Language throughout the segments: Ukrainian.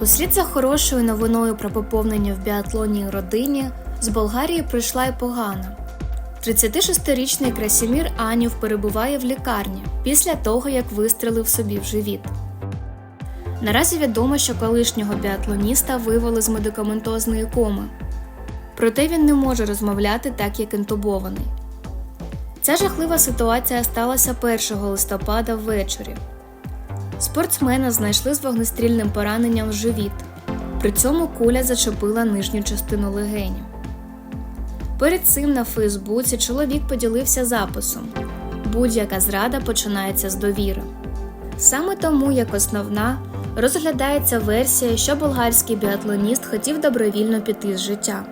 Услід за хорошою новиною про поповнення в біатлонній родині з Болгарії прийшла й погана. 36-річний Красімір Анів перебуває в лікарні після того, як вистрелив собі в живіт. Наразі відомо, що колишнього біатлоніста вивели з медикаментозної коми. Проте він не може розмовляти так, як інтубований. Ця жахлива ситуація сталася 1 листопада ввечері. Спортсмена знайшли з вогнестрільним пораненням в живіт. При цьому куля зачепила нижню частину легенів. Перед цим на Фейсбуці чоловік поділився записом: будь-яка зрада починається з довіри. Саме тому, як основна, розглядається версія, що болгарський біатлоніст хотів добровільно піти з життя.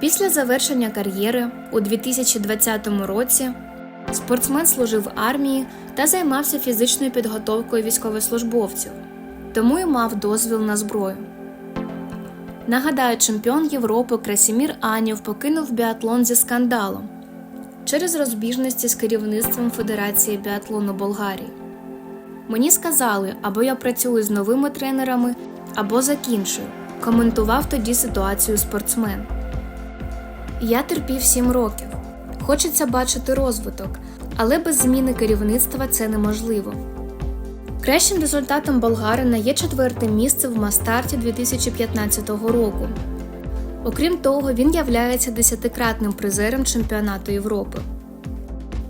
Після завершення кар'єри у 2020 році спортсмен служив в армії та займався фізичною підготовкою військовослужбовців, тому й мав дозвіл на зброю. Нагадаю, чемпіон Європи Красімір Анів покинув біатлон зі скандалом через розбіжності з керівництвом Федерації біатлону Болгарії. Мені сказали, або я працюю з новими тренерами, або закінчую. Коментував тоді ситуацію спортсмен. Я терпів 7 років. Хочеться бачити розвиток, але без зміни керівництва це неможливо. Кращим результатом болгарина є четверте місце в мастарті 2015 року. Окрім того, він являється десятикратним призером чемпіонату Європи.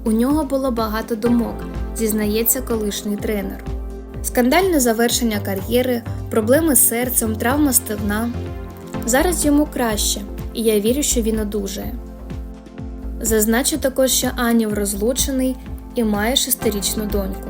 У нього було багато думок, зізнається колишній тренер. Скандальне завершення кар'єри, проблеми з серцем, травма стегна. Зараз йому краще, і я вірю, що він одужає. Зазначу також, що Анів розлучений і має шестирічну доньку.